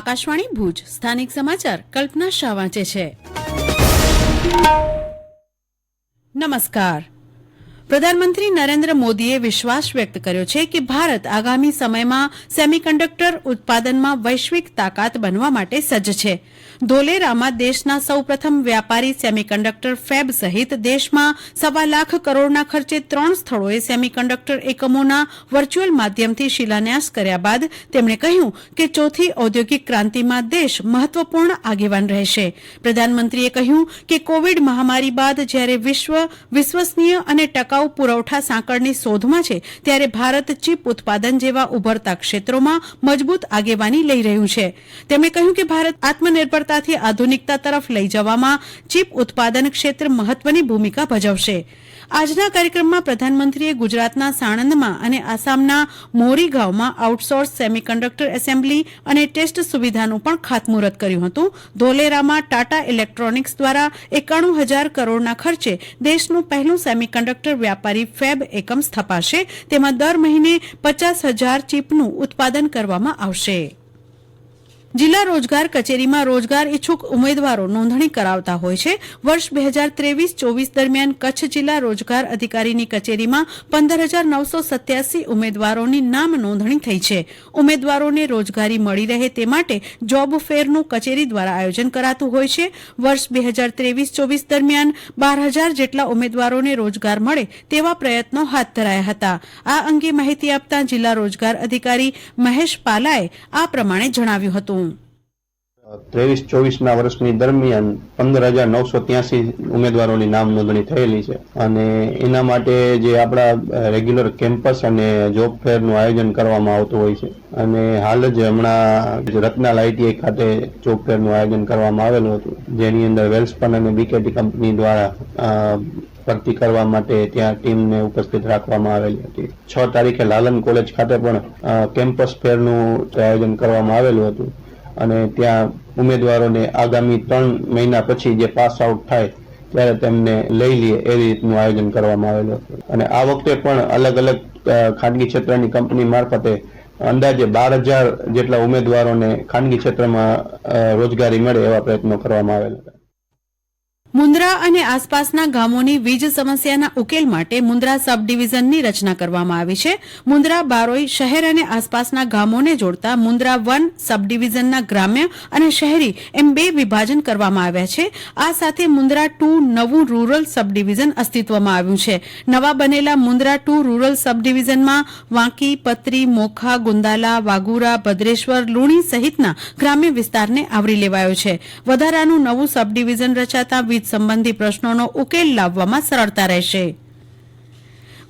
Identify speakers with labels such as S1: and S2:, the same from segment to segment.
S1: આકાશવાણી ભુજ. સ્થાનિક સમાચાર કલ્પના શાહ વાંચે છે. નમસ્કાર. પ્રધાનમંત્રી નરેન્દ્ર મોદીએ વિશ્વાસ વ્યક્ત કર્યો છે કે ભારત આગામી સમયમાં સેમિકન્ડક્ટર ઉત્પાદનમાં વૈશ્વિક તાકાત બનવા માટે સજ્જ છે. ધોલેરામાં દેશના સૌપ્રથમ વ્યાપારી સેમિકન્ડક્ટર ફેબ સહિત દેશમાં સવા લાખ કરોડના ખર્ચે ત્રણ સ્થળોએ સેમિકન્ડક્ટર એકમોના વર્ચ્યુઅલ માધ્યમથી શિલાન્યાસ કર્યા બાદ તેમણે કહ્યું કે ચોથી ઔદ્યોગિક ક્રાંતિમાં દેશ મહત્વપૂર્ણ આગેવાન રહેશે. પ્રધાનમંત્રીએ કહ્યું કે કોવિડ મહામારી બાદ જ્યારે વિશ્વ, વિશ્વસનીય અને ટકાઉ પુરવઠા સાંકળની શોધમાં છે, ત્યારે ભારત ચીપ ઉત્પાદન જેવા ઉભરતા ક્ષેત્રોમાં મજબૂત આગેવાની લઈ રહ્યું છે. તેમણે કહ્યું કે ભારત આત્મનિર્ભરતાથી આધુનિકતા તરફ લઈ જવામાં ચીપ ઉત્પાદન ક્ષેત્ર મહત્વની ભૂમિકા ભજવશે. આજના કાર્યક્રમમાં પ્રધાનમંત્રીએ ગુજરાતના સાણંદમાં અને આસામના મોરીગાંવમાં આઉટસોર્સ સેમિકન્ડક્ટર એસેમ્બલી અને ટેસ્ટ સુવિધાનું પણ ખાતમુહૂર્ત કર્યું હતું. ધોલેરામાં ટાટા ઇલેક્ટ્રોનિક્સ દ્વારા એકાણું હજાર કરોડના ખર્ચે દેશનું પહેલું સેમિકન્ડક્ટર વ્યાપારી ફેબ એકમ સ્થપાશે. તેમાં દર મહિને પચાસ હજાર ચીપનું ઉત્પાદન કરવામાં આવશે. જિલ્લા રોજગાર કચેરીમાં રોજગાર ઇચ્છુક ઉમેદવારો નોંધણી કરાવતા હોય છે. વર્ષ બે હજાર ત્રેવીસ ચોવીસ દરમિયાન કચ્છ જિલ્લા રોજગાર અધિકારીની કચેરીમાં પંદર હજાર નવસો સત્યાસી ઉમેદવારોની નામ નોંધણી થઈ છે. ઉમેદવારોને રોજગારી મળી રહે તે માટે જોબ ફેરનું કચેરી દ્વારા આયોજન કરાતું હોય છે. વર્ષ બે હજાર ત્રેવીસ ચોવીસ દરમિયાન બાર હજાર જેટલા ઉમેદવારોને રોજગાર મળે તેવા પ્રયત્નો હાથ ધરાયા હતા. આ અંગે માહિતી આપતા જિલ્લા રોજગાર અધિકારી મહેશ પાલાએ આ પ્રમાણે જણાવ્યું હતું.
S2: ત્રેવીસ ચોવીસના વર્ષની દરમિયાન પંદર હજાર નવસો ત્યાસી ઉમેદવારોની નામ નોંધણી થયેલી છે. અને એના માટે જે આપણા રેગ્યુલર કેમ્પસ અને જોબ ફેરનું આયોજન કરવામાં આવતું હોય છે. અને હાલ જ હમણાં રત્નાલ આઈટીઆઈ ખાતે જોબ ફેરનું આયોજન કરવામાં આવેલું હતું. જેની અંદર વેલ્સપન અને બીકેટી કંપની દ્વારા ભરતી કરવા માટે ત્યાં ટીમને ઉપસ્થિત રાખવામાં આવેલી હતી. છ તારીખે લાલન કોલેજ ખાતે પણ કેમ્પસ ફેરનું આયોજન કરવામાં આવેલું હતું. અને ત્યાં ઉમેદવારોને આગામી ત્રણ મહિના પછી જે પાસ આઉટ થાય, ત્યારે તેમને લઈ લઈએ એ રીતનું આયોજન કરવામાં આવેલું હતું. અને આ વખતે પણ અલગ અલગ ખાનગી ક્ષેત્રની કંપની મારફતે અંદાજે બાર હજાર જેટલા ઉમેદવારોને ખાનગી ક્ષેત્રમાં રોજગારી મળે એવા પ્રયત્નો કરવામાં આવેલા હતા.
S1: મુન્દ્રા અને આસપાસના ગામોની વીજ સમસ્યાના ઉકેલ માટે મુન્દ્રા સબ ડિવિઝનની રચના કરવામાં આવી છે. મુન્દ્રા, બારોઈ શહેર અને આસપાસના ગામોને જોડતા મુન્દ્રા વન સબ ડિવિઝનના ગ્રામ્ય અને શહેરી એમ બે વિભાજન કરવામાં આવ્યા છે. આ સાથે મુન્દ્રા ટુ નવું રૂરલ સબ ડિવિઝન અસ્તિત્વમાં આવ્યું છે. નવા બનેલા મુન્દ્રા ટુ રૂરલ સબ ડિવિઝનમાં વાંકી, પત્રી, મોખા, ગુંદાલા, વાગુરા, ભદ્રેશ્વર, લુણી સહિતના ગ્રામ્ય વિસ્તારને આવરી લેવાયો છે. વધારાનું નવું સબ ડિવિઝન રચાતા વીજ સંબંધી પ્રશ્નોનો ઉકેલ લાવવામાં સરળતા રહેશે.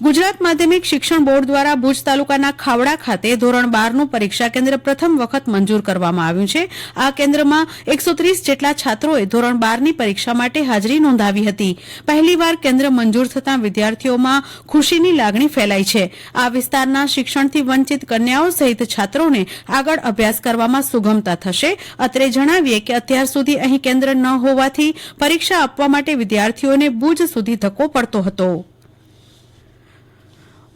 S1: ગુજરાત માધ્યમિક શિક્ષણ બોર્ડ દ્વારા ભુજ તાલુકાના ખાવડા ખાતે ધોરણ બારનું પરીક્ષા કેન્દ્ર પ્રથમ વખત મંજૂર કરવામાં આવ્યું છે. આ કેન્દ્રમાં એકસો ત્રીસ જેટલા છાત્રોએ ધોરણ બારની પરીક્ષા માટે હાજરી નોંધાવી હતી. પહેલીવાર કેન્દ્ર મંજૂર થતાં વિદ્યાર્થીઓમાં ખુશીની લાગણી ફેલાઈ છે. આ વિસ્તારના શિક્ષણથી વંચિત કન્યાઓ સહિત છાત્રોને આગળ અભ્યાસ કરવામાં સુગમતા થશે. અત્રે જણાવીએ કે અત્યાર સુધી અહીં કેન્દ્ર ન હોવાથી પરીક્ષા આપવા માટે વિદ્યાર્થીઓને ભુજ સુધી ધક્કો પડતો હતો.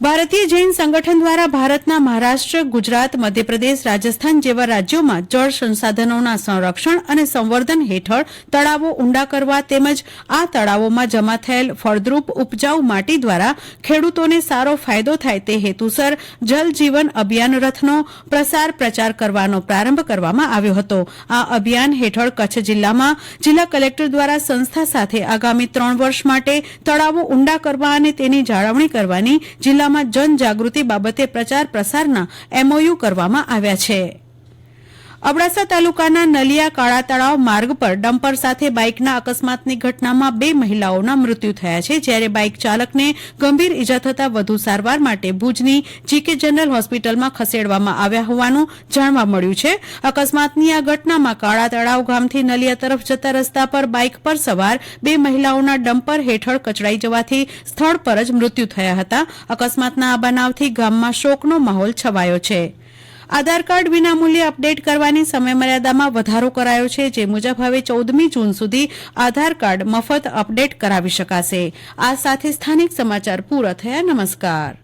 S1: ભારતીય જૈન સંગઠન દ્વારા ભારતના મહારાષ્ટ્ર, ગુજરાત, મધ્યપ્રદેશ, રાજસ્થાન જેવા રાજ્યોમાં જળ સંસાધનોના સંરક્ષણ અને સંવર્ધન હેઠળ તળાવો ઊંડા કરવા તેમજ આ તળાવોમાં જમા થયેલ ફળદ્રુપ ઉપજાઉ માટી દ્વારા ખેડૂતોને સારો ફાયદો થાય તે હેતુસર જલ જીવન અભિયાન રથનો પ્રસાર પ્રચાર કરવાનો પ્રારંભ કરવામાં આવ્યો હતો. આ અભિયાન હેઠળ કચ્છ જિલ્લામાં જિલ્લા કલેક્ટર દ્વારા સંસ્થા સાથે આગામી ત્રણ વર્ષ માટે તળાવો ઊંડા કરવા અને તેની જાળવણી કરવાની જિલ્લામાં જનજાગૃતિ બાબતે પ્રચાર પ્રસારના એમઓયુ કરવામાં આવ્યા છે. અબડાસા તાલુકાના નલિયા કાળા તળાવ માર્ગ પર ડમ્પર સાથે બાઇકના અકસ્માતની ઘટનામાં બે મહિલાઓના મૃત્યુ થયા છે, જ્યારે બાઇક ચાલકને ગંભીર ઇજા થતા વધુ સારવાર માટે ભુજની જીકે જનરલ હોસ્પિટલમાં ખસેડવામાં આવ્યા હોવાનું જાણવા મળ્યું છે. અકસ્માતની આ ઘટનામાં કાળા તળાવ ગામથી નલિયા તરફ જતા રસ્તા પર બાઇક પર સવાર બે મહિલાઓના ડમ્પર હેઠળ કચડાઈ જવાથી સ્થળ પર જ મૃત્યુ થયા હતા. અકસ્માતના આ બનાવથી ગામમાં શોકનો માહોલ છવાયો છે. આધાર કાર્ડ વિનામૂલ્યે અપડેટ કરવાની સમયમર્યાદામાં વધારો કરાયો છે, જે મુજબ હવે ચૌદમી જૂન સુધી આધાર કાર્ડ મફત અપડેટ કરાવી શકાશે. આ સાથે સ્થાનિક સમાચાર પૂરા થયા. નમસ્કાર.